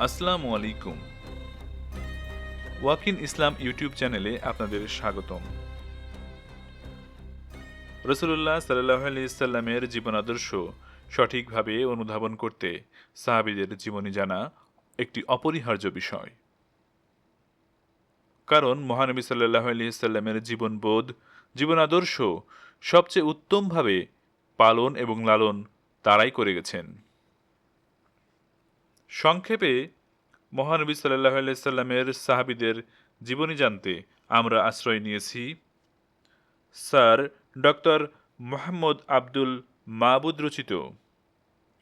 আসসালামু আলাইকুম। ওয়াকিন ইসলাম ইউটিউব চ্যানেলে আপনাদের স্বাগতম। রসুল্লাহ সাল্লাহ আলিয়াল্লামের জীবন আদর্শ সঠিকভাবে অনুধাবন করতে সাহাবিদের জীবনী জানা একটি অপরিহার্য বিষয়। কারণ মহানবী সাল্লাহ আলিয়াল্লামের জীবনবোধ, জীবন আদর্শ সবচেয়ে উত্তমভাবে পালন এবং লালন তারাই করে গেছেন। সংক্ষেপে মহানবী সাল্লাহ আলাইসাল্লামের সাহাবিদের জীবনী জানতে আমরা আশ্রয় নিয়েছি। স্যার ডক্টর মোহাম্মদ আব্দুল মাহবুদ রচিত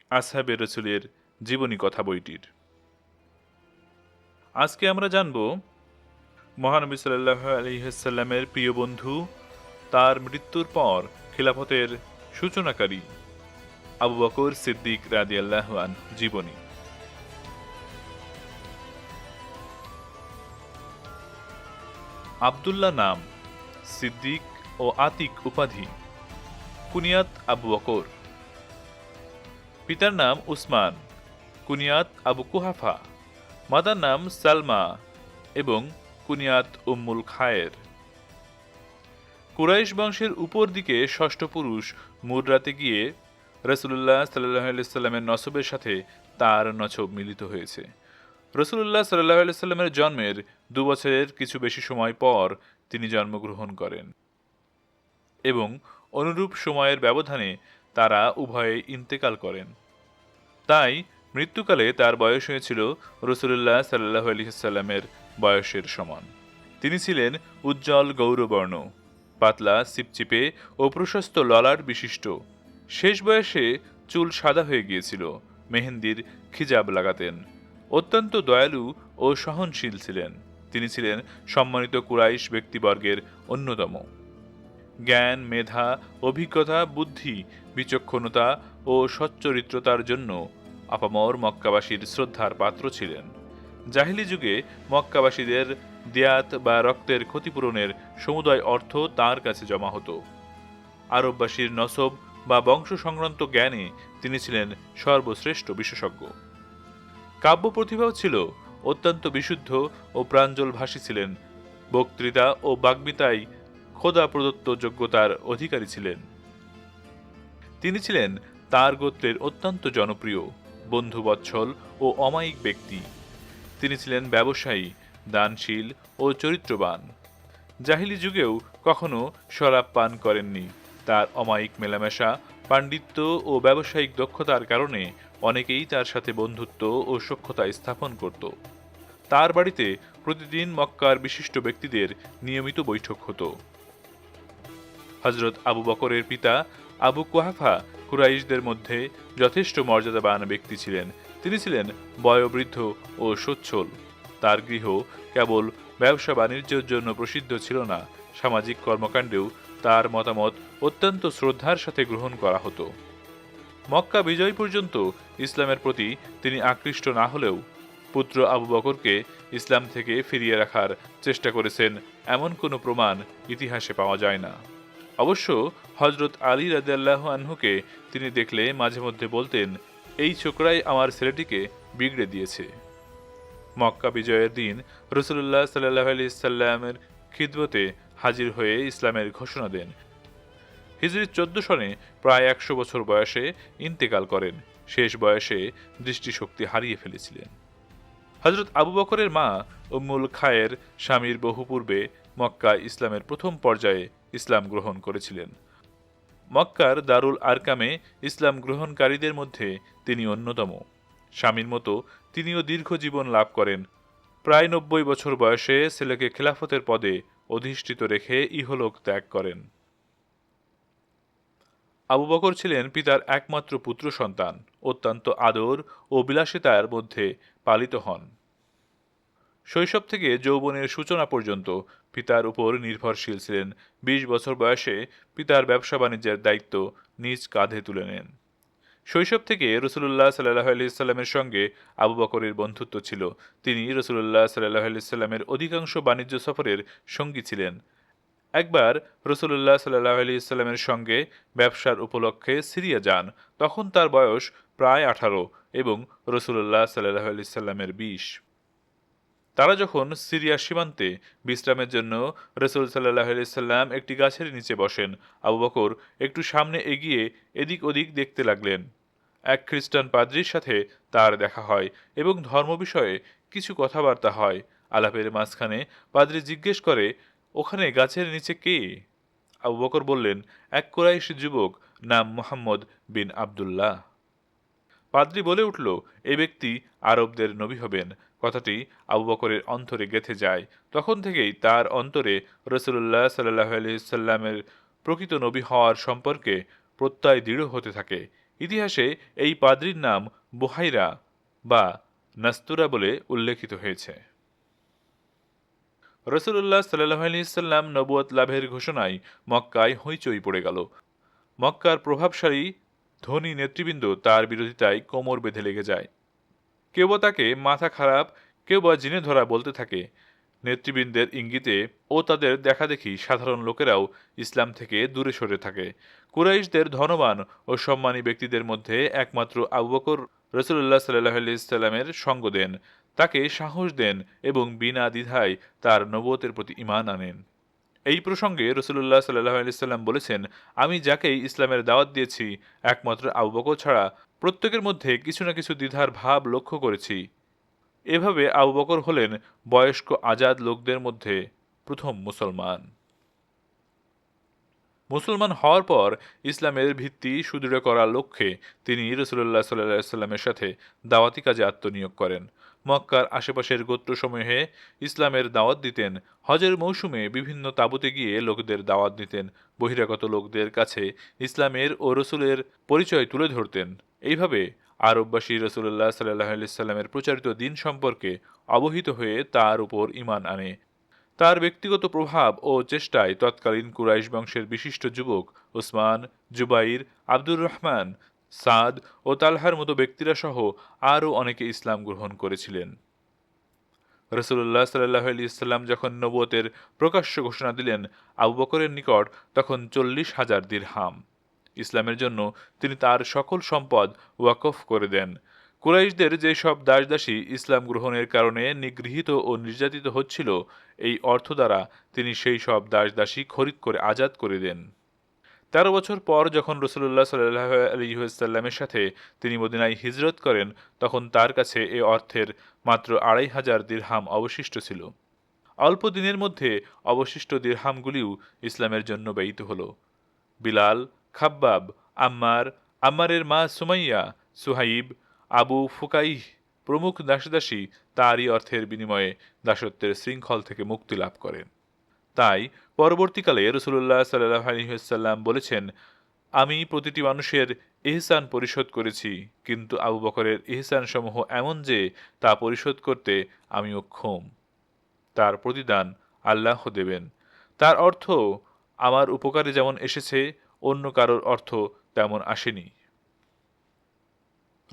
আসহাবে রসুলের জীবনী কথা বইটির। আজকে আমরা জানব মহানবী সাল্লাহ আলহিহাল্লামের প্রিয় বন্ধু, তার মৃত্যুর পর খিলাফতের সূচনাকারী আবু বকর সিদ্দিক রাদিয়াল্লাহান জীবনী। আবদুল্লাহ নাম, সিদ্দিক ও আতিক উপাধি। কুনিয়াত আবু বকর। পিতার নাম উসমান, কুনিয়াত আবু কুহাফা। মাতার নাম সালমা এবং কুনিয়াত উম্মুল খায়ের। কুরাইশ বংশের উপর দিকে ষষ্ঠ পুরুষ মুররাতে গিয়ে রসুল্লাহ সাল্লাহ নসবের সাথে তার নছব মিলিত হয়েছে। রসুল্লাহ সাল্লাহ সাল্লামের জন্মের দু বছরের কিছু বেশি সময় পর তিনি জন্মগ্রহণ করেন এবং অনুরূপ সময়ের ব্যবধানে তারা উভয়ে ইন্তেকাল করেন। তাই মৃত্যুকালে তার বয়স হয়েছিল রসুল্লাহ সাল্লাহ আলহিসাল্লামের বয়সের সমান। তিনি ছিলেন উজ্জ্বল গৌরবর্ণ, পাতলা সিপচিপে ও প্রশস্ত ললার বিশিষ্ট। শেষ বয়সে চুল সাদা হয়ে গিয়েছিল, মেহেন্দির খিজাব লাগাতেন। অত্যন্ত দয়ালু ও সহনশীল ছিলেন। তিনি ছিলেন সম্মানিত কুরাইশ ব্যক্তিবর্গের অন্যতম। জ্ঞান, মেধা, অভিজ্ঞতা, বুদ্ধি, বিচক্ষণতা ও সচ্চরিত্রতার জন্য আপামর মক্কাবাসীর শ্রদ্ধার পাত্র ছিলেন। জাহিলি যুগে মক্কাবাসীদের দেয়াত বা রক্তের ক্ষতিপূরণের সমুদয় অর্থ তার কাছে জমা হতো। আরববাসীর নসব বা বংশ সংক্রান্ত জ্ঞানে তিনি ছিলেন সর্বশ্রেষ্ঠ বিশেষজ্ঞ। কাব্য প্রতিভাও ছিল অত্যন্ত বিশুদ্ধ ও প্রাঞ্জল ভাষী ছিলেন। বক্তৃতা ও বাগ্মিতায় খোদা প্রদত্ত যোগ্যতার অধিকারী ছিলেন। তিনি ছিলেন তার গোত্রের অত্যন্ত জনপ্রিয়, বন্ধুবৎসল ও অমায়িক ব্যক্তি। তিনি ছিলেন ব্যবসায়ী, দানশীল ও চরিত্রবান। জাহিলি যুগেও কখনো শরাব পান করেননি। তার অমায়িক মেলামেশা, পাণ্ডিত্য ও ব্যবসায়িক দক্ষতার কারণে অনেকেই তার সাথে বন্ধুত্ব ও সখ্যতা স্থাপন করত। তার বাড়িতে প্রতিদিন মক্কার বিশিষ্ট ব্যক্তিদের নিয়মিত বৈঠক হতো। হজরত আবু বকরের পিতা আবু কুহাফা কুরাইশদের মধ্যে যথেষ্ট মর্যাদাবান ব্যক্তি ছিলেন। তিনি ছিলেন বয়োবৃদ্ধ ও সচ্ছল। তার গৃহ কেবল ব্যবসা বাণিজ্যের জন্য প্রসিদ্ধ ছিল না, সামাজিক কর্মকাণ্ডেও তার মতামত অত্যন্ত শ্রদ্ধার সাথে গ্রহণ করা হতো। মক্কা বিজয় পর্যন্ত ইসলামের প্রতি তিনি আকৃষ্ট না হলেও পুত্র আবু বকরকে ইসলাম থেকে ফিরিয়ে রাখার চেষ্টা করেছেন, এমন কোনো প্রমাণ ইতিহাসে পাওয়া যায় না। অবশ্য হজরত আলী রাদিয়াল্লাহ আনহুকে তিনি দেখলে মাঝে মধ্যে বলতেন, এই ছোকরাই আমার ছেলেটিকে বিগড়ে দিয়েছে। মক্কা বিজয়ের দিন রসুল্লাহ সাল্লাহ আলি সাল্লামের খিদমতে হাজির হয়ে ইসলামের ঘোষণা দেন। হিজরির চোদ্দ সনে প্রায় একশো বছর বয়সে ইন্তেকাল করেন। শেষ বয়সে দৃষ্টিশক্তি হারিয়ে ফেলেছিলেন। হজরত আবু বকরের মা উম্মুল খায়ের স্বামীর বহু পূর্বে মক্কা ইসলামের প্রথম পর্যায়ে ইসলাম গ্রহণ করেছিলেন। মক্কার দারুল আরকামে ইসলাম গ্রহণকারীদের মধ্যে তিনি অন্যতম। স্বামীর মতো তিনিও দীর্ঘ জীবন লাভ করেন। প্রায় নব্বই বছর বয়সে ছেলেকে খেলাফতের পদে অধিষ্ঠিত রেখে ইহলোক ত্যাগ করেন। আবু বকর ছিলেন পিতার একমাত্র পুত্র সন্তান, অত্যন্ত আদর ও বিলাসিতার মধ্যে পালিত হন। শৈশব থেকে যৌবনের সূচনা পর্যন্ত পিতার উপর নির্ভরশীল ছিলেন। বিশ বছর বয়সে পিতার ব্যবসা বাণিজ্যের দায়িত্ব নিজ কাঁধে তুলে নেন। শৈশব থেকে রসুল্লাহ সাল্লাহ আলিয়াল্লামের সঙ্গে আবু বকরের বন্ধুত্ব ছিল। তিনি রসুল্লাহ সাল্লাহ আলিয়াল্লামের অধিকাংশ বাণিজ্য সফরের সঙ্গী ছিলেন। একবার রসুল্লাহ সাল্লাহ আলি ইসলামের সঙ্গে ব্যবসার উপলক্ষে সিরিয়া যান। তখন তার বয়স প্রায় আঠারো এবং রসুল্লাহ সাল্লাহ আলি সাল্লামের বিশ। তারা যখন সিরিয়া সীমান্তে বিশ্রামের জন্য রসুল সাল্লাহ সাল্লাম একটি গাছের নিচে বসেন, আবু বকর একটু সামনে এগিয়ে এদিক ওদিক দেখতে লাগলেন। এক খ্রিস্টান পাদ্রির সাথে তার দেখা হয় এবং ধর্ম বিষয়ে কিছু কথাবার্তা হয়। আলাপের মাঝখানে পাদ্রি জিজ্ঞেস করে, ওখানে গাছের নিচে কে? আবু বকর বললেন, এক কোরাইশ যুবক নাম মোহাম্মদ বিন আবদুল্লাহ। পাদ্রি বলে উঠল, এ ব্যক্তি আরবদের নবী হবেন। কথাটি আবু বকরের অন্তরে গেথে যায়। তখন থেকেই তার অন্তরে রসুল্লাহ সাল্লাহ আলহিসাল্লামের প্রকৃত নবী হওয়ার সম্পর্কে প্রত্যয় দৃঢ় হতে থাকে। ইতিহাসে এই পাদ্রির নাম বুহাইরা বা নাস্তুরা বলে উল্লেখিত হয়েছে। রসুল্লাহ সাল্লাহ আলিয়াল্লাম নবুয়ত লাভের ঘোষণায় মক্কায় হইচই পড়ে গেল। মক্কার প্রভাবশালী ধনী নেতৃবৃন্দ তার বিরোধিতায় কোমর বেঁধে লেগে যায়। কেউ বা তাকে মাথা খারাপ, কেউ বা জিনে ধরা বলতে থাকে। নেতৃবৃন্দের ইঙ্গিতে ও তাদের দেখাদেখি সাধারণ লোকেরাও ইসলাম থেকে দূরে সরে থাকে। কুরাইশদের ধনবান ও সম্মানী ব্যক্তিদের মধ্যে একমাত্র আবু বকর রসুল্লাহ সাল্লাহ সাল্লামের সঙ্গ দেন। তাকে সাহস দেন এবং বিনা দ্বিধায় তার নবতের প্রতি ইমান আনেন। এই প্রসঙ্গে রসুল্লাহ সাল্লাহ আলিয়াল্লাম বলেছেন, আমি যাকেই ইসলামের দাওয়াত দিয়েছি, একমাত্র আবু বকর ছাড়া প্রত্যেকের মধ্যে কিছু না কিছু দ্বিধার ভাব লক্ষ্য করেছি। এভাবে আবু বকর হলেন বয়স্ক আজাদ লোকদের মধ্যে প্রথম মুসলমান। মুসলমান হওয়ার পর ইসলামের ভিত্তি সুদৃঢ় করার লক্ষ্যে তিনি রসুল্লাহ সাল্লাহ সাল্লামের সাথে দাওয়াতি কাজে আত্মনিয়োগ করেন। মক্কার আশেপাশের গোত্রসমূহে ইসলামের দাওয়াত দিতেন। হজের মৌসুমে বিভিন্ন তাঁবুতে গিয়ে লোকদের দাওয়াত দিতেন। বহিরাগত লোকদের কাছে ইসলামের ও রসুলের পরিচয় তুলে ধরতেন। এইভাবে আরববাসী রসুল্লাহ সাল্লাহ সাল্লামের প্রচারিত দিন সম্পর্কে অবহিত হয়ে তার উপর ইমান আনে। তার ব্যক্তিগত প্রভাব ও চেষ্টায় তৎকালীন কুরাইশ বংশের বিশিষ্ট যুবক ওসমান, জুবাইর, আব্দুর রহমান, সাদ ও তালহার মতো ব্যক্তিরা সহ আরও অনেকে ইসলাম গ্রহণ করেছিলেন। রসুল্লাহ সাল্লাহ ইসলাম যখন নবতের প্রকাশ্য ঘোষণা দিলেন, আবু বকরের নিকট তখন চল্লিশ হাজার দিরহাম। ইসলামের জন্য তিনি তার সকল সম্পদ ওয়াকফ করে দেন। কুরাইশদের যেসব দাসদাসী ইসলাম গ্রহণের কারণে নিগৃহীত ও নির্যাতিত হচ্ছিল, এই অর্থ দ্বারা তিনি সেই সব দাসদাসী খরিদ করে আজাদ করে দেন। তেরো বছর পর যখন রসুল্লাহ সাল্লাহ সাথে তিনি মদিনায় হিজরত করেন, তখন তার কাছে এ অর্থের মাত্র আড়াই হাজার দিরহাম অবশিষ্ট ছিল। অল্প দিনের মধ্যে অবশিষ্ট দিরহামগুলিও ইসলামের জন্য ব্যয়িত হল। বিলাল খাব্বাব, আম্মার, আম্মারের মা সুমাইয়া, সুহাইব, আবু ফুকাইহ প্রমুখ দাসদাসী তারই অর্থের বিনিময়ে দাসত্বের শৃঙ্খল থেকে মুক্তি লাভ করেন। তাই পরবর্তীকালে রসুল্লাহ সাল্লাহ বলেছেন, আমি প্রতিটি মানুষের এহসান পরিশোধ করেছি, কিন্তু আবু বকরের ইহসান সমূহ এমন যে তা পরিশোধ করতে আমি অক্ষম তার প্রতিদান আল্লাহ দেবেন। তার অর্থ, আমার উপকারে যেমন এসেছে অন্য কারোর অর্থ তেমন আসেনি।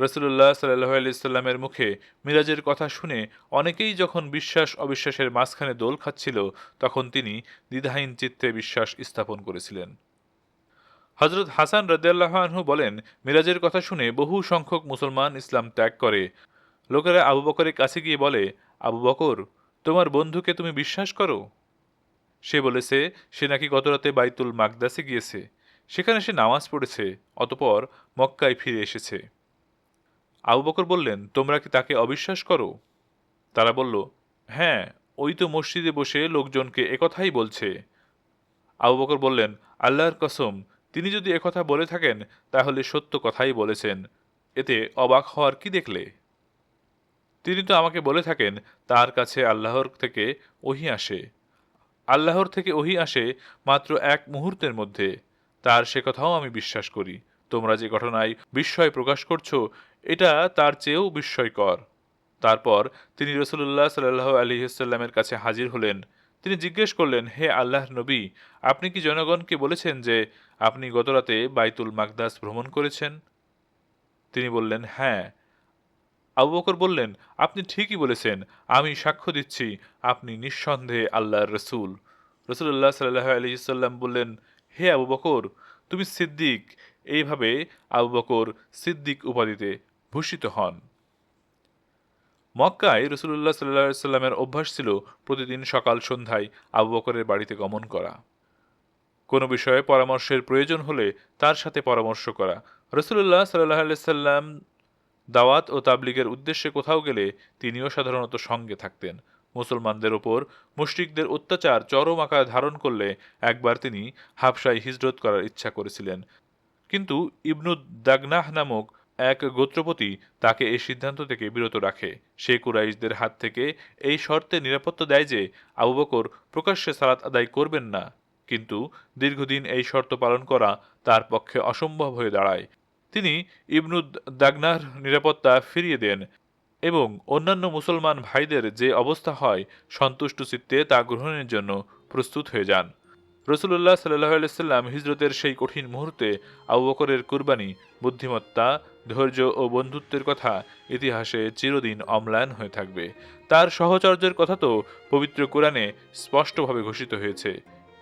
রসুল্লাহ সাল্লাহ আলিয়াল্লামের মুখে মিরাজের কথা শুনে অনেকেই যখন বিশ্বাস অবিশ্বাসের মাঝখানে দোল খাচ্ছিল, তখন তিনি দ্বিধাহীন চিত্তে বিশ্বাস স্থাপন করেছিলেন। হজরত হাসান রদাল্লাহনহু বলেন, মিরাজের কথা শুনে বহু সংখ্যক মুসলমান ইসলাম ত্যাগ করে। লোকেরা আবু বকরের কাছে গিয়ে বলে, আবু বকর, তোমার বন্ধুকে তুমি বিশ্বাস করো? সে বলেছে, সে নাকি গতরাতে বাইতুল মাকদাসে গিয়েছে। সেখানে সে নামাজ পড়েছে, অতপর মক্কায় ফিরে এসেছে। আবু বকর বললেন, তোমরা কি তাকে অবিশ্বাস করো? তারা বলল হ্যাঁ ওই তো মসজিদে বসে লোকজনকে একথাই বলছে। আবু বকর বললেন, আল্লাহর কসম, তিনি যদি একথা বলে থাকেন, তাহলে সত্য কথাই বলেছেন। এতে অবাক হওয়ার কি দেখলে? তিনি তো আমাকে বলে থাকেন, তার কাছে আল্লাহর থেকে ওহি আসে। আল্লাহর থেকে ওহি আসে মাত্র এক মুহূর্তের মধ্যে। তার সে কথাও আমি বিশ্বাস করি। তোমরা যে ঘটনায় বিস্ময় প্রকাশ করছ, এটা তার চেয়েও বিস্ময়কর। তারপর তিনি রসুল্লাহ সাল্লাহ আলিহাস্লামের কাছে হাজির হলেন। তিনি জিজ্ঞেস করলেন, হে আল্লাহর নবী, আপনি কি জনগণকে বলেছেন যে আপনি গতরাতে বাইতুল মাকদাস ভ্রমণ করেছেন? তিনি বললেন হ্যাঁ। আবু বকর বললেন, আপনি ঠিকই বলেছেন। আমি সাক্ষ্য দিচ্ছি, আপনি নিঃসন্দেহে আল্লাহর রসুল। রসুল্লাহ সাল্লাহ আলি সাল্লাম বললেন হে আবু বকর, তুমি সিদ্দিক। এইভাবে আবু বকর সিদ্দিক উপাধিতে ভূষিত হন। মক্কায় রসুল্লাহ সাল্লাহ সাল্লামের অভ্যাস ছিল প্রতিদিন সকাল সন্ধ্যায় আবু বকরের বাড়িতে গমন করা। কোনো বিষয়ে পরামর্শের প্রয়োজন হলে তার সাথে পরামর্শ করা। রসুল্লাহ সাল্লাহ সাল্লাম দাওয়াত ও তাবলিগের উদ্দেশ্যে কোথাও গেলে তিনিও সাধারণত সঙ্গে থাকতেন। মুসলমানদের ওপর মুশরিকদের অত্যাচার চরম আকার ধারণ করলে একবার তিনি হাবসায় হিজরত করার ইচ্ছা করেছিলেন। কিন্তু ইবনু দাগনাহ নামক এক গোত্রপতি তাকে এই সিদ্ধান্ত থেকে বিরত রাখে। সে কুরাইশদের হাত থেকে এই শর্তে নিরাপত্তা দেয় যে আবু বকর প্রকাশ্যে সালাত আদায় করবেন না। কিন্তু দীর্ঘদিন এই শর্ত পালন করা তার পক্ষে অসম্ভব হয়ে দাঁড়ায়। তিনি ইবনু দাগনার নিরাপত্তা ফিরিয়ে দেন। এবং অন্যান্য মুসলমান ভাইদের যে অবস্থা হয় সন্তুষ্ট চিত্তে তা গ্রহণের জন্য প্রস্তুত হয়ে যান। রসুল্লাহ সাল্লাহ সাল্লাম হিজরতের সেই কঠিন মুহূর্তে আবু বকরের কুরবানি, বুদ্ধিমত্তা, ধৈর্য ও বন্ধুত্বের কথা ইতিহাসে চিরদিন অম্লায়ন হয়ে থাকবে। তার সহচর্যের কথা তো পবিত্র কোরআনে স্পষ্টভাবে ঘোষিত হয়েছে।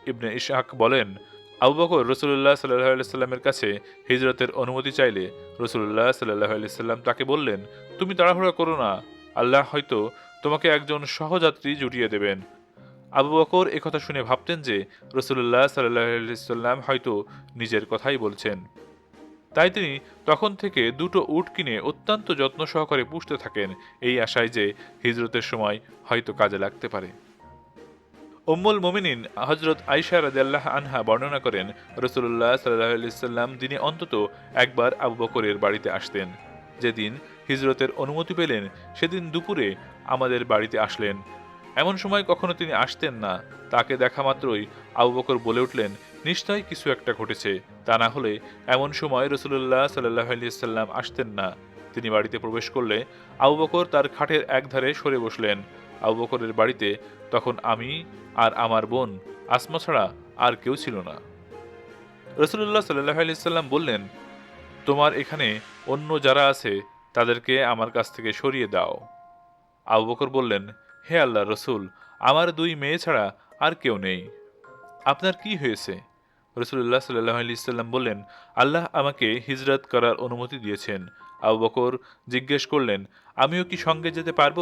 ইবনে ইশাক বলেন আবু বকর রসুল্লাহ সাল্লাহ সাল্লামের কাছে হিজরতের অনুমতি চাইলে রসুল্লাহ সাল্লাহ সাল্লাম তাকে বললেন, তুমি তাড়াহুড়া করো না, আল্লাহ হয়তো তোমাকে একজন সহযাত্রী জুটিয়ে দেবেন। আবু বকর একথা শুনে ভাবতেন যে রসুল্লাহ সাল্লাহ সাল্লাম হয়তো নিজের কথাই বলছেন। তাই তিনি তখন থেকে দুটো উট কিনে অত্যন্ত যত্ন সহকারে পুষতে থাকেন, এই আশায় যে হিজরতের সময় হয়তো কাজে লাগতে পারে। উম্মুল মোমিনিন হজরত আইসা রাদিয়াল্লাহ আনহা বর্ণনা করেন রসুল্লাহ সাল্লাম দিনে অন্তত একবার আবু বকরের বাড়িতে আসতেন। যেদিন হিজরতের অনুমতি পেলেন, সেদিন দুপুরে আমাদের বাড়িতে আসলেন। এমন সময় কখনো তিনি আসতেন না। তাকে দেখা মাত্রই আবু বকর বলে উঠলেন, নিশ্চয়ই কিছু একটা ঘটেছে। তা না হলে এমন সময় রসুল্লাহ সাল্লাহ সাল্লাম আসতেন না। তিনি বাড়িতে প্রবেশ করলে আবু বকর তার খাটের একধারে সরে বসলেন। আবু বকরের বাড়িতে তখন আমি আর আমার বোন আসমা ছাড়া আর কেউ ছিল না। রসুল্লাহ সাল্লাহ সাল্লাম বললেন, তোমার এখানে অন্য যারা আছে, তাদেরকে আমার কাছ থেকে সরিয়ে দাও। আবু বকর বললেন, হে আল্লাহ রসুল, আমার দুই মেয়ে ছাড়া আর কেউ নেই। আপনার কি হয়েছে? রসুল্লাহ সাল্লাহ আলি সাল্লাম বললেন, আল্লাহ আমাকে হিজরত করার অনুমতি দিয়েছেন। আবু বকর জিজ্ঞেস করলেন, আমিও কি সঙ্গে যেতে পারব?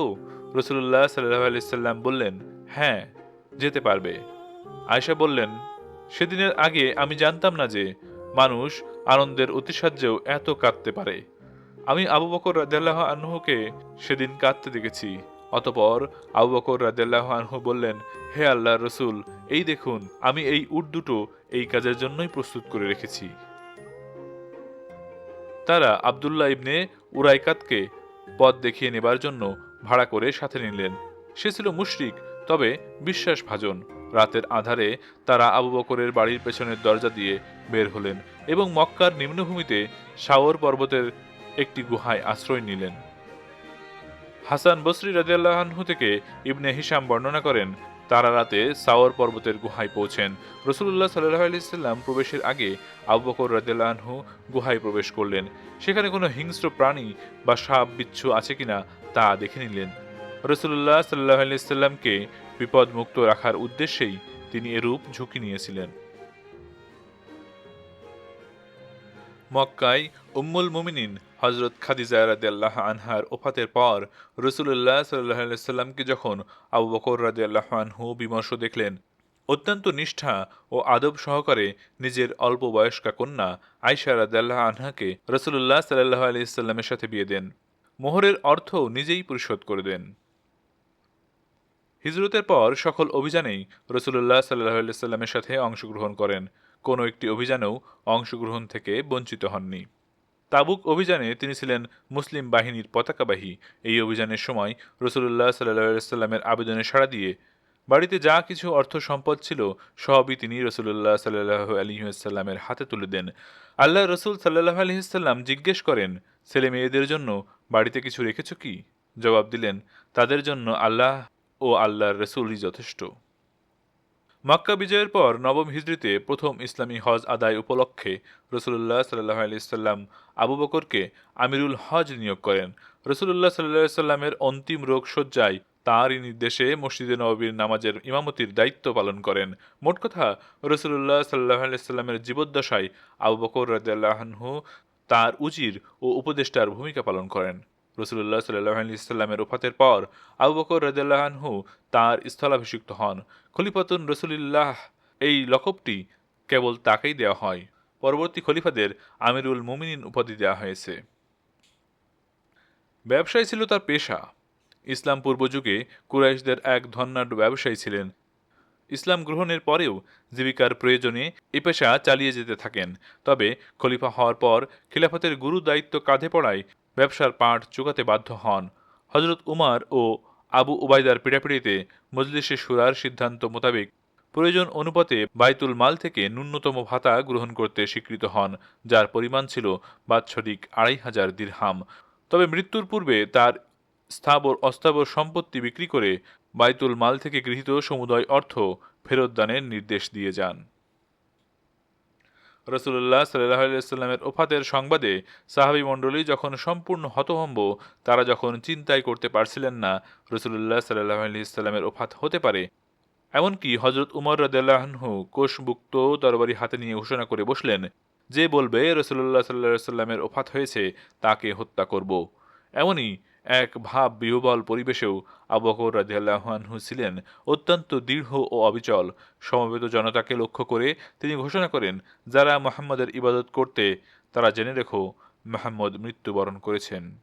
রসুল্লাহ সাল্লাহ সাল্লাম বললেন হ্যাঁ যেতে পারবে। আয়সা বললেন, সেদিনের আগে আমি জানতাম না যে মানুষ আনন্দের অতিসাহ্যেও এত কাঁদতে পারে। আমি আবু বকর রাদেল্লাহ আনহুকে সেদিন কাঁদতে দেখেছি। অতপর আবু বকর রাদেল্লাহ আনহু বললেন, হে আল্লাহ রসুল, এই দেখুন, আমি এই উট দুটো এই কাজের জন্যই প্রস্তুত করে রেখেছি। তারা আবদুল্লাহ ইবনে উরাইকাতকে পথ দেখিয়ে নেবার জন্য ভাড়া করে সাথে নিলেন। সে ছিল মুশরিক, তবে বিশ্বাসভাজন। রাতের আধারে তারা আবু বকরের বাড়ির পেছনের দরজা দিয়ে বের হলেন এবং মক্কার নিম্নভূমিতে শাওর পর্বতের একটি গুহায় আশ্রয় নিলেন। হাসান বসরি রাজিয়াল্লাহু থেকে ইবনে হিসাম বর্ণনা করেন তারা রাতে সাওয়ার পর্বতের গুহায় পৌঁছেন। রসুল্লাহ সাল্লাহ আলিয়াল্লাম প্রবেশের আগে আবু বকর রাজিয়াল্লাহু গুহায় প্রবেশ করলেন। সেখানে কোনো হিংস্র প্রাণী বা সাপ, বিচ্ছু আছে কিনা তা দেখে নিলেন। রসুল্লাহ সাল্লাহ আলিয়াল্লামকে বিপদ মুক্ত রাখার উদ্দেশ্যেই তিনি এরূপ ঝুঁকি নিয়েছিলেন। মক্কায় উম্মুল মুমিনিন হজরত খাদিজা রাদিয়াল্লাহ আনহার ওফাতের পর রসুল্লাহ সাল্লাহ সাল্লামকে যখন আবু বকর রাদিয়াল্লাহ আনহু বিমর্ষ দেখলেন, অত্যন্ত নিষ্ঠা ও আদব সহকারে নিজের অল্প বয়স্কা কন্যা আয়সা রাদিয়াল্লাহ আনহাকে রসুল্লাহ সাল্লাহ আলি সাথে বিয়ে দেন। মোহরের অর্থ নিজেই পরিশোধ করে দেন। হিজরতের পর সকল অভিযানেই রসুল্লাহ সাল্লাহ সাল্লামের সাথে অংশগ্রহণ করেন। কোনো একটি অভিযানেও অংশগ্রহণ থেকে বঞ্চিত হননি। তাবুক অভিযানে তিনি ছিলেন মুসলিম বাহিনীর পতাকাবাহী। এই অভিযানের সময় রসুল্লাহ সাল্লাহ সাল্লামের আবেদনে সাড়া দিয়ে বাড়িতে যা কিছু অর্থ সম্পদ ছিল, সবই তিনি রসুল্লাহ সাল্লাহ আলহিহাস্লামের হাতে তুলে দেন। আল্লাহ রসুল সাল্লাহ আলহিহাল্লাম জিজ্ঞেস করেন, ছেলে মেয়েদের জন্য বাড়িতে কিছু রেখেছ কি? জবাব দিলেন, তাদের জন্য আল্লাহ ও আল্লাহর রসুলই যথেষ্ট। মক্কা বিজয়ের পর নবম হিজড়িতে প্রথম ইসলামী হজ আদায় উপলক্ষে রসুল্লাহ সাল্লাহ আলিয়াল্লাম আবু বকরকে আমিরুল হজ নিয়োগ করেন। রসুল্লাহ সাল্লাহ সাল্লামের অন্তিম রোগ শয্যায় তাঁরই নির্দেশে মসজিদে নববীর নামাজের ইমামতির দায়িত্ব পালন করেন। মোট কথা রসুল্লাহ সাল্লাহ আলাইস্লামের জীবদ্দশায় আবু বকর রাজু তার উজির ও উপদেষ্টার ভূমিকা পালন করেন। রসুল্লাহ সাল্লাহ আলাইস্লামের ওফাতের পর আবু বকর রাজু তাঁর স্থলাভিষিক্ত হন। খলিফাতুন রসুলিল্লাহ, এই লকবটি কেবল তাকেই দেওয়া হয়। পরবর্তী খলিফাদের আমিরুল মুমিনিন উপাধি দেওয়া হয়েছে। ব্যবসায় ছিল তার পেশা। ইসলাম পূর্ব যুগে কুরাইশদের এক ধন্যাঢ্য ব্যবসায়ী ছিলেন। ইসলাম গ্রহণের পরেও জীবিকার প্রয়োজনে এ পেশা চালিয়ে যেতে থাকেন। তবে খলিফা হওয়ার পর খিলাফতের গুরু দায়িত্ব কাঁধে পড়ায় ব্যবসার পাঠ চুকাতে বাধ্য হন। হজরত উমার ও আবু উবাইদার পিড়াপিড়িতে মজলিসে সুরার সিদ্ধান্ত মোতাবেক প্রয়োজন অনুপাতে বাইতুল মাল থেকে ন্যূনতম ভাতা গ্রহণ করতে স্বীকৃত হন, যার পরিমাণ ছিল বাৎসরিক আড়াই হাজার দিরহাম। তবে মৃত্যুর পূর্বে তার স্থাবর অস্থাবর সম্পত্তি বিক্রি করে বাইতুল মাল থেকে গৃহীত সমুদয় অর্থ ফেরত দানের নির্দেশ দিয়ে যান। রসুল্লাহ সাল্লামের ওফাতের সংবাদে সাহাবি মণ্ডলী যখন সম্পূর্ণ হতভম্ব, তারা যখন চিন্তাই করতে পারছিলেন না রসুল্লাহ সাল্লাহ আলিয়াল্লামের ওফাত হতে পারে। এমনকি হজরত উমর রদাল্লাহনহু কোষভুক্ত তরবারি হাতে নিয়ে ঘোষণা করে বসলেন, যে বলবে রসুল্লাহ সাল্লাহ সাল্লামের ওফাত হয়েছে, তাকে হত্যা করব। এমনই এক ভাব বিহবল পরিবেশেও আবকর রাজিয়াল্লাহানহু ছিলেন অত্যন্ত দৃঢ় ও অবিচল। সমবেত জনতাকে লক্ষ্য করে তিনি ঘোষণা করেন, যারা মোহাম্মদের ইবাদত করতে, তারা জেনে রেখো, মোহাম্মদ মৃত্যুবরণ করেছেন।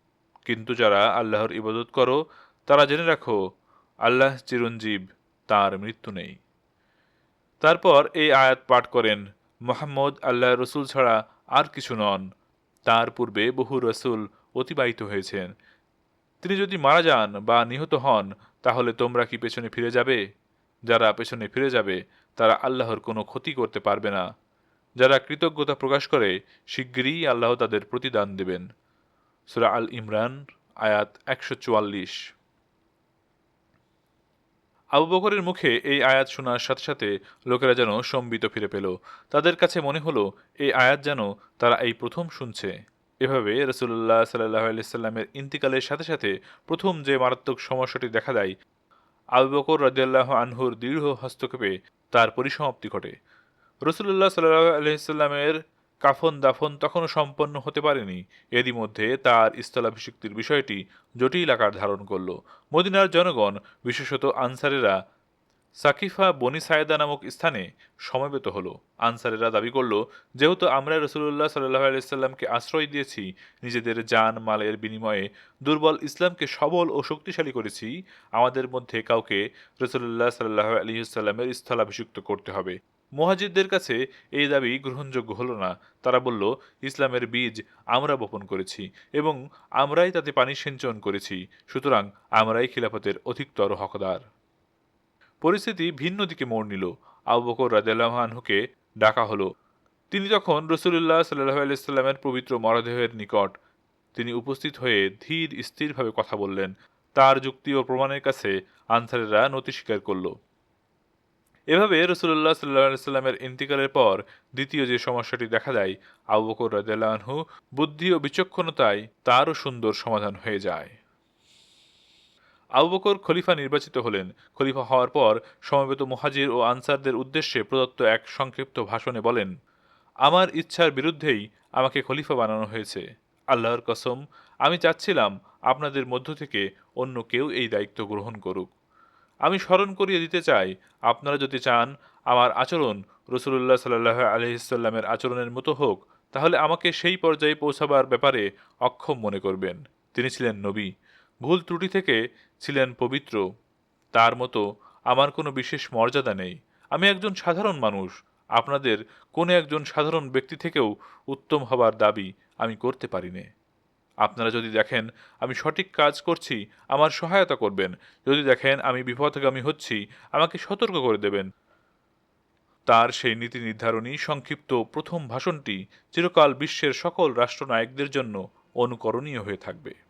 কিন্তু যারা আল্লাহর ইবাদত করো, তারা জেনে রাখো, আল্লাহ চিরঞ্জীব, তার মৃত্যু নেই। তারপর এই আয়াত পাঠ করেন, মোহাম্মদ আল্লাহ রসুল ছাড়া আর কিছু নন। তার পূর্বে বহু রসুল অতিবাহিত হয়েছেন। তিনি যদি মারা যান বা নিহত হন, তাহলে তোমরা কি পেছনে ফিরে যাবে? যারা পেছনে ফিরে যাবে, তারা আল্লাহর কোনো ক্ষতি করতে পারবে না। যারা কৃতজ্ঞতা প্রকাশ করে শিগগিরই আল্লাহ তাদের প্রতিদান দেবেন। সুরা আল ইমরান, আয়াত একশো চুয়াল্লিশ। আবু বকরের মুখে এই আয়াত শোনার সাথে সাথে লোকেরা যেন সম্বিত ফিরে পেল। তাদের কাছে মনে হলো, এই আয়াত যেন তারা এই প্রথম শুনছে। এভাবে রসুল্লাহ সাল্লাহ আলিয়াল্লামের ইন্তিকালের সাথে সাথে প্রথম যে মারাত্মক সমস্যাটি দেখা দেয়, আবু বকর রাজিয়াল্লাহ আনহুর দৃঢ় হস্তক্ষেপে তার পরিসমাপ্তি ঘটে। রসুল্লাহ সাল্লাহ আলহিসাল্লামের কাফন দাফন তখনও সম্পন্ন হতে পারেনি। এরই মধ্যে তার স্থলাভিষিক্তির বিষয়টি জটিল আকার ধারণ করল। মদিনার জনগণ, বিশেষত আনসারেরা সাকিফা বনি সায়েদা নামক স্থানে সমবেত হলো। আনসারেরা দাবি করল, যেহেতু আমরা রসুল্লাহ সাল্লাহ আলাইসাল্লামকে আশ্রয় দিয়েছি, নিজেদের যান মালের বিনিময়ে দুর্বল ইসলামকে সবল ও শক্তিশালী করেছি, আমাদের মধ্যে কাউকে রসুল্লাহ সাল্লাহ আলহিসাল্লামের স্থলাভিষিক্ত করতে হবে। মুহাজিদদের কাছে এই দাবি গ্রহণযোগ্য হলো না। তারা বলল, ইসলামের বীজ আমরা বপন করেছি এবং আমরাই তাতে পানি সিঞ্চন করেছি, সুতরাং আমরাই খিলাফতের অধিকতর হকদার। পরিস্থিতি ভিন্ন দিকে মোড় নিল। আবু বকর রাজাল্লাহানহুকে ডাকা হলো। তিনি তখন রসুল্লাহ সাল্লাহ আলাইস্লামের পবিত্র মরদেহের নিকট তিনি উপস্থিত হয়ে ধীর, স্থিরভাবে কথা বললেন। তার যুক্তি ও প্রমাণের কাছে আনসারেরা নতি স্বীকার করল। এভাবে রসুল্লাহ সাল্লাহ সাল্লামের ইন্তিকালের পর দ্বিতীয় যে সমস্যাটি দেখা দেয়, আবু বকর রাজাল্লাহু বুদ্ধি ও বিচক্ষণতায় তারও সুন্দর সমাধান হয়ে যায়। আবু বকর খলিফা নির্বাচিত হলেন। খলিফা হওয়ার পর সমবেত মুহাজির ও আনসারদের উদ্দেশ্যে প্রদত্ত এক সংক্ষিপ্ত ভাষণে বলেন, আমার ইচ্ছার বিরুদ্ধেই আমাকে খলিফা বানানো হয়েছে। আল্লাহর কসম, আমি চাচ্ছিলাম আপনাদের মধ্য থেকে অন্য কেউ এই দায়িত্ব গ্রহণ করুক। আমি স্মরণ করিয়ে দিতে চাই, আপনারা যদি চান আমার আচরণ রসুল্লাহ সাল্লাহ আলহিসাল্লামের আচরণের মতো হোক, তাহলে আমাকে সেই পর্যায়ে পৌঁছাবার ব্যাপারে অক্ষম মনে করবেন। তিনি ছিলেন নবী। ভুল ত্রুটি থেকে ছিলেন পবিত্র। তার মতো আমার কোনো বিশেষ মর্যাদা নেই। আমি একজন সাধারণ মানুষ। আপনাদের কোনো একজন সাধারণ ব্যক্তি থেকেও উত্তম হবার দাবি আমি করতে পারি নে আপনারা যদি দেখেন আমি সঠিক কাজ করছি, আমার সহায়তা করবেন। যদি দেখেন আমি বিপদগামী হচ্ছি, আমাকে সতর্ক করে দেবেন। তার সেই নীতি নির্ধারণী সংক্ষিপ্ত প্রথম ভাষণটি চিরকাল বিশ্বের সকল রাষ্ট্রনায়কদের জন্য অনুকরণীয় হয়ে থাকবে।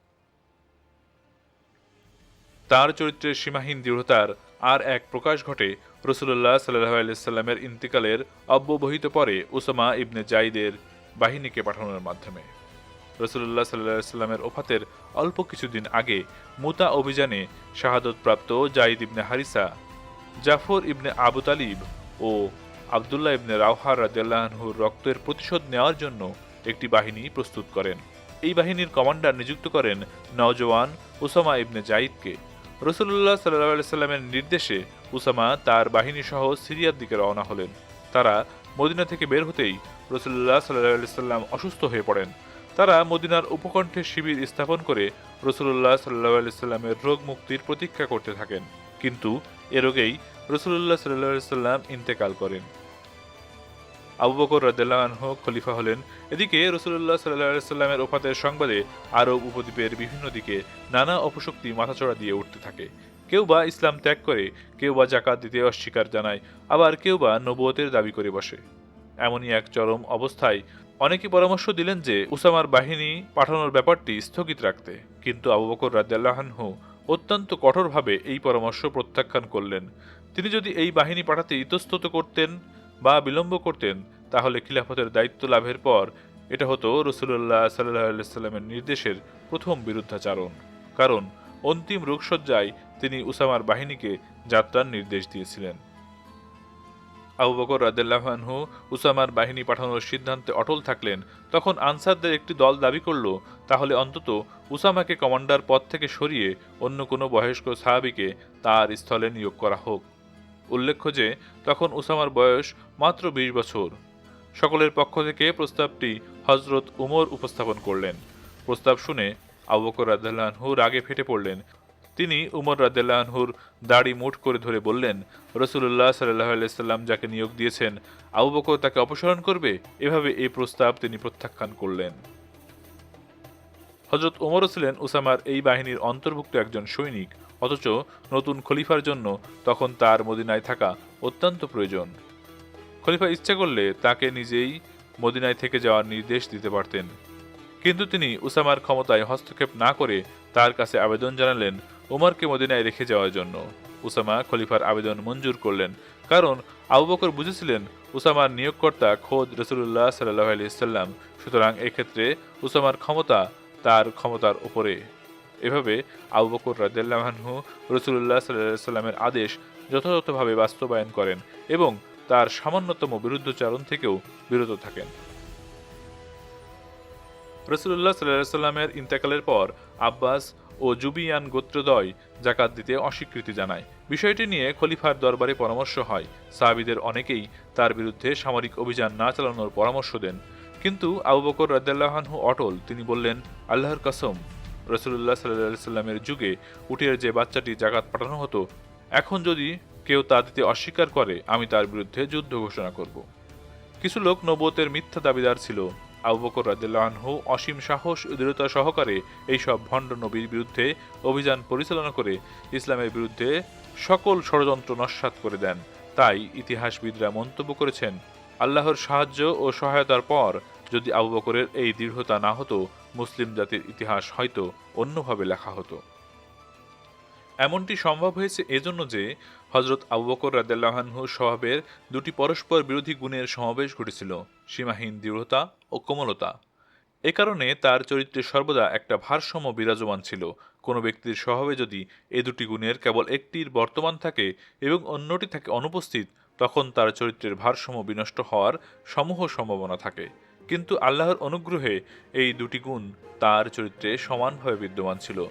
তার চরিত্রের সীমাহীন দৃঢ়তার আর এক প্রকাশ ঘটে রসুল্লাহ সাল্লাহ আলাইস্লামের ইন্তিকালের অব্যবহিত পরে উসামা ইবনে জাইদের বাহিনীকে পাঠানোর মাধ্যমে। রসুল্লাহ সাল্লাহ সাল্লামের ওফাতের অল্প কিছুদিন আগে মুতা অভিযানে শাহাদতপ্রাপ্ত জাইদ ইবনে হারিসা, জাফর ইবনে আবু তালিব ও আবদুল্লাহ ইবনে রাওহার রাদিয়াল্লাহুর রক্তের প্রতিশোধ নেওয়ার জন্য একটি বাহিনী প্রস্তুত করেন। এই বাহিনীর কমান্ডার নিযুক্ত করেন নওজওয়ান উসামা ইবনে জাইদকে। রসুল্লাহ সাল্লাহ সাল্লামের নির্দেশে উসামা তার বাহিনী সহ সিরিয়ার দিকে রওনা হলেন। তারা মদিনা থেকে বের হতেই রসুল্লাহ সাল্লাহ সাল্লাম অসুস্থ হয়ে পড়েন। তারা মদিনার উপকণ্ঠে শিবির স্থাপন করে রসুল্লাহ সাল্লাহ সাল্লামের রোগ মুক্তির প্রতীক্ষা করতে থাকেন। কিন্তু এ রোগেই রসুল্লাহ সাল্লাহ সাল্লাম ইন্তেকাল করেন। আবু বকর রাদ্দাল্লাহ খলিফা হলেন। এদিকে রসুল্লাহ সাল্লাহ সাল্লামের ওফাতের সংবাদে আরব উপদ্বীপের বিভিন্ন দিকে নানা অপশক্তি মাথাচড়া দিয়ে উঠতে থাকে। কেউ বা ইসলাম ত্যাগ করে, কেউ বা জাকাত দিতে অস্বীকার জানায়, আবার কেউ বা নবুয়তের দাবি করে বসে। এমনই এক চরম অবস্থায় অনেকে পরামর্শ দিলেন যে উসামার বাহিনী পাঠানোর ব্যাপারটি স্থগিত রাখতে। কিন্তু আবু বকর রাদ্দাল্লাহানহু অত্যন্ত কঠোরভাবে এই পরামর্শ প্রত্যাখ্যান করলেন। তিনি যদি এই বাহিনী পাঠাতে ইতস্তত করতেন বা বিলম্ব করতেন, তাহলে খিলাফতের দায়িত্ব লাভের পর এটা হতো রসুল্লাহ সাল্লাহ সাল্লামের নির্দেশের প্রথম বিরুদ্ধাচারণ। কারণ অন্তিম রোগসজ্জায় তিনি উসামার বাহিনীকে যাত্রার নির্দেশ দিয়েছিলেন। আবু বকর রাদেল্লাহানহু উসামার বাহিনী পাঠানোর সিদ্ধান্তে অটল থাকলেন। তখন আনসারদের একটি দল দাবি করল, তাহলে অন্তত উসামাকে কমান্ডার পদ থেকে সরিয়ে অন্য কোনো বয়স্ক সাহাবিকে তার স্থলে নিয়োগ করা হোক। উল্লেখ্য যে, তখন উসামার বয়স মাত্র বিশ বছর। সকলের পক্ষ থেকে প্রস্তাবটি হজরত উমর উপস্থাপন করলেন। প্রস্তাব শুনে আবু বকর রাগে ফেটে পড়লেন। তিনি উমর রাদেল্লাহর দাড়ি মুঠ করে ধরে বললেন রসুল্লাহ সাল্লাহ সাল্লাম যাকে নিয়োগ দিয়েছেন, আবু বকর তাকে অপসারণ করবে? এভাবে এই প্রস্তাব তিনি প্রত্যাখ্যান করলেন। হজরত ওমরও ছিলেন উসামার এই বাহিনীর অন্তর্ভুক্ত একজন সৈনিক। অথচ নতুন খলিফার জন্য তখন তার মদিনায় থাকা অত্যন্ত প্রয়োজন। খলিফা ইচ্ছা করলে তাকে নিজেই মদিনায় থেকে যাওয়ার নির্দেশ দিতে পারতেন। কিন্তু তিনি উসামার ক্ষমতায় হস্তক্ষেপ না করে তার কাছে আবেদন জানালেন উমরকে মদিনায় রেখে যাওয়ার জন্য। উসামা খলিফার আবেদন মঞ্জুর করলেন। কারণ আবু বকর বুঝেছিলেন উসামার নিয়োগকর্তা খোদ রসুল্লাহ সাল্লাহ আলি সুতরাং এক্ষেত্রে উসামার ক্ষমতা তার ক্ষমতার উপরে। এভাবে আবু বকর রাজ্লাহানহু রসুল্লাহ সাল্লাহ সাল্লামের আদেশ যথাযথভাবে বাস্তবায়ন করেন এবং তার সামান্যতম বিরুদ্ধচারণ থেকেও বিরত থাকেন। রসুল্লাহ সাল্লাহ সাল্লামের ইন্তেকালের পর আব্বাস ও জুবিয়ান গোত্রদয় জাকাত দিতে অস্বীকৃতি জানায়। বিষয়টি নিয়ে খলিফার দরবারে পরামর্শ হয়। সাহাবিদের অনেকেই তার বিরুদ্ধে সামরিক অভিযান না চালানোর পরামর্শ দেন। কিন্তু আবু বকর রাদ্দাল্লাহানহু অটল। তিনি বললেন, আল্লাহর কসম রসুল্লাহ সাল্লাহ সাল্লামের যুগে উটের যে বাচ্চাটি জাকাত পাঠানো হতো, এখন যদি কেউ তা দিতে অস্বীকার করে, আমি তার বিরুদ্ধে যুদ্ধ ঘোষণা করব। কিছু লোক নবতের মিথ্যা দাবিদার ছিল। আবু বকর রাদিল্লাহু অসীম সাহস দৃঢ়তা সহকারে এইসব ভণ্ড নবীর বিরুদ্ধে অভিযান পরিচালনা করে ইসলামের বিরুদ্ধে সকল ষড়যন্ত্র নস্বাত করে দেন। তাই ইতিহাসবিদরা মন্তব্য করেছেন, আল্লাহর সাহায্য ও সহায়তার পর যদি আবু বকরের এই দৃঢ়তা না হতো মুসলিম জাতির ইতিহাস হয়তো অন্যভাবে লেখা হতো। এমনটি সম্ভব হয়েছে এজন্য যে হজরত আবু বকর রাদাল্লাহানহু স্বভাবের দুটি পরস্পর বিরোধী গুণের সমাবেশ ঘটেছিল, সীমাহীন দৃঢ়তা ও কোমলতা। এ কারণে তার চরিত্রে সর্বদা একটা ভারসাম্য বিরাজমান ছিল। কোনো ব্যক্তির স্বভাবে যদি এ দুটি গুণের কেবল একটির বর্তমান থাকে এবং অন্যটি থাকে অনুপস্থিত, তখন তার চরিত্রের ভারসাম্য বিনষ্ট হওয়ার সমূহ সম্ভাবনা থাকে। কিন্তু আল্লাহর অনুগ্রহে এই দুটি গুণ তার চরিত্রে সমানভাবে বিদ্যমান ছিল।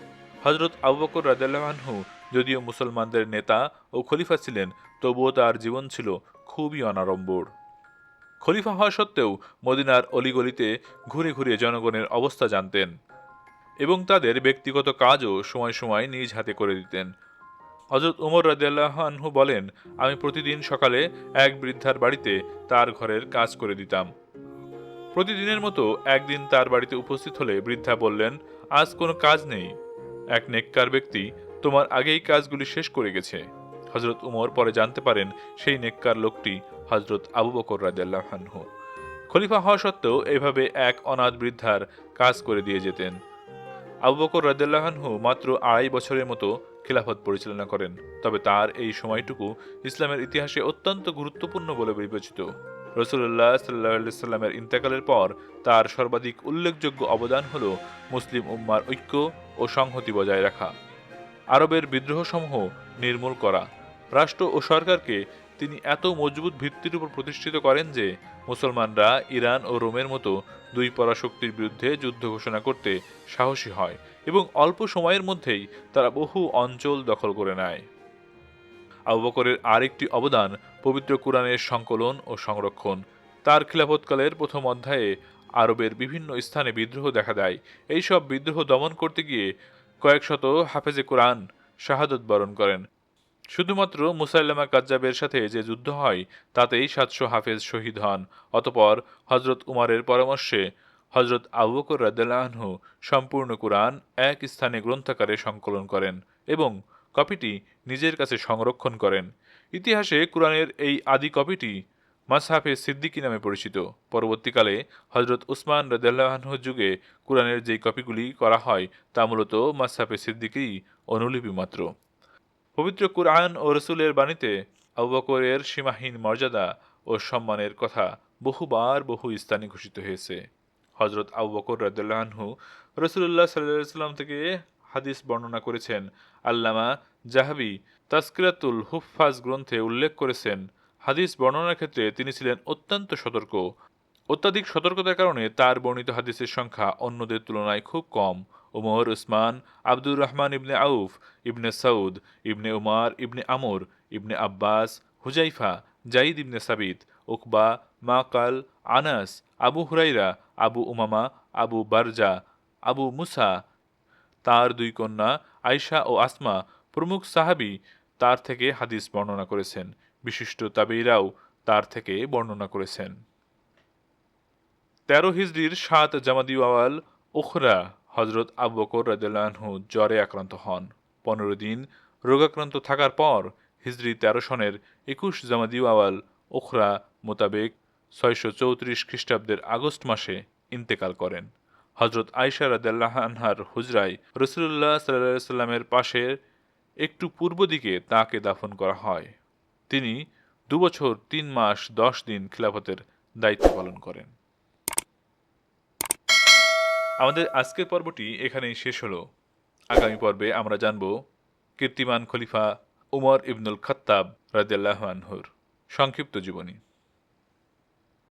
হজরত আবু বকর যদিও মুসলমানদের নেতা ও খলিফা ছিলেন, তবুও তার জীবন ছিল খুবই অনাড়ম্বর। খলিফা হওয়া সত্ত্বেও মদিনার অলিগলিতে ঘুরে ঘুরে জনগণের অবস্থা জানতেন এবং তাদের ব্যক্তিগত কাজও সময় সময় নিজ হাতে করে দিতেন। হজরত উমর রাজিয়াল্লাহানহু বলেন, আমি প্রতিদিন সকালে এক বৃদ্ধার বাড়িতে তার ঘরের কাজ করে দিতাম। প্রতিদিনের মতো একদিন তার বাড়িতে উপস্থিত হলে বৃদ্ধা বললেন, আজ কোনো কাজ নেই। এক নেককার ব্যক্তি তোমার আগেই কাজগুলি শেষ করে গেছে। হজরত উমর পরে জানতে পারেন সেই নেককার লোকটি হজরত আবু বকর রাজাল্লাহানহু খলিফা হওয়া সত্ত্বেও এভাবে এক অনাথ বৃদ্ধার কাজ করে দিয়ে যেতেন। আবু বকর রাজাল্লাহানহু মাত্র আড়াই বছরের মতো খিলাফত পরিচালনা করেন। তবে তার এই সময়টুকু ইসলামের ইতিহাসে অত্যন্ত গুরুত্বপূর্ণ বলে বিবেচিত। রসুল্লাহ সাল্লাহ সাল্লামের ইন্তেকালের পর তার সর্বাধিক উল্লেখযোগ্য অবদান হল মুসলিম উম্মার ঐক্য ও সংহতি বজায় রাখা, আরবের বিদ্রোহসমূহ নির্মূল করা। রাষ্ট্র ও সরকারকে তিনি এত মজবুত ভিত্তির উপর প্রতিষ্ঠিত করেন যে মুসলমানরা ইরান ও রোমের মতো দুই পরাশক্তির বিরুদ্ধে যুদ্ধ ঘোষণা করতে সাহসী হয় এবং অল্প সময়ের মধ্যেই তারা বহু অঞ্চল দখল করে নেয়। আবু বকরের আরেকটি অবদান পবিত্র কোরআনের সংকলন ও সংরক্ষণ। তার খিলাফতকালের প্রথম অধ্যায়ে আরবের বিভিন্ন স্থানে বিদ্রোহ দেখা দেয়। এই সব বিদ্রোহ দমন করতে গিয়ে কয়েক শত হাফেজে কোরআন শাহাদত বরণ করেন। শুধুমাত্র মুসাইলামা কাজ্জাবের সাথে যে যুদ্ধ হয়, তাতেই সাতশো হাফেজ শহীদ হন। অতপর হজরত উমারের পরামর্শে হজরত আবু বকর রাদিয়াল্লাহু সম্পূর্ণ কোরআন এক স্থানে গ্রন্থাকারে সংকলন করেন এবং কপিটি নিজের কাছে সংরক্ষণ করেন। ইতিহাসে কোরআনের এই আদি কপিটি মাসহাফে সিদ্দিকী নামে পরিচিত। পরবর্তীকালে হজরত উসমান রাদিয়াল্লাহুর যুগে কোরআনের যেই কপিগুলি করা হয়, তা মূলত মাসহাফে সিদ্দিকী অনুলিপি মাত্র। পবিত্র কুরআন ও রসুলের বাণীতে আবু সীমাহীন মর্যাদা ও সম্মানের কথা বহুবার বহু স্থানে ঘোষিত হয়েছে। হজরত আবু বকর রসুল্লাহ সাল্লাহ সাল্লাম থেকে হাদিস বর্ণনা করেছেন আল্লামা জাহাবি তাস্কিরাতুল হুফাজ গ্রন্থে উল্লেখ করেছেন, হাদিস বর্ণনার ক্ষেত্রে তিনি ছিলেন অত্যন্ত সতর্ক। অত্যাধিক সতর্কতার কারণে তার বর্ণিত হাদিসের সংখ্যা অন্যদের তুলনায় খুব কম। Umar, Usman, Abdur Rahman ibn Auf, ibn Saud ibn Umar, ibn Amr, ibn Abbas, Huzaifa Zaid ibn Sabit, Uqba, Maqal, Anas, Abu Hurairah, Abu Umama, Abu Barza, Abu Musa. তার দুই কন্যা আয়শা ও আসমা প্রমুখ সাহাবি তার থেকে হাদিস বর্ণনা করেছেন। বিশিষ্ট তাবেইরাও তার থেকে বর্ণনা করেছেন। তেরো হিজড়ির সাত জামাদিওয়াল ওখরা হজরত আবু বকর রাদিয়াল্লাহু জ্বরে আক্রান্ত হন। পনেরো দিন রোগাক্রান্ত থাকার পর হিজরি তেরো সনের একুশ জামাদিউ আওয়াল ওখরা মোতাবেক ছয়শো চৌত্রিশ খ্রিস্টাব্দের আগস্ট মাসে ইন্তেকাল করেন। হজরত আয়সা রাদাল্লাহ আনহার হুজরায় রসুল্লাহ সাল্লাহ সাল্লামের পাশে একটু পূর্ব দিকে তাঁকে দাফন করা হয়। তিনি দুবছর তিন মাস, দশ দিন খিলাফতের দায়িত্ব পালন করেন। আমাদের আজকের পর্বটি এখানেই শেষ হলো। আগামী পর্বে আমরা জানব কীর্তিমান খলিফা উমর ইবনুল খত্তাব রাজিয়াল্লাহ আনহুর সংক্ষিপ্ত জীবনী।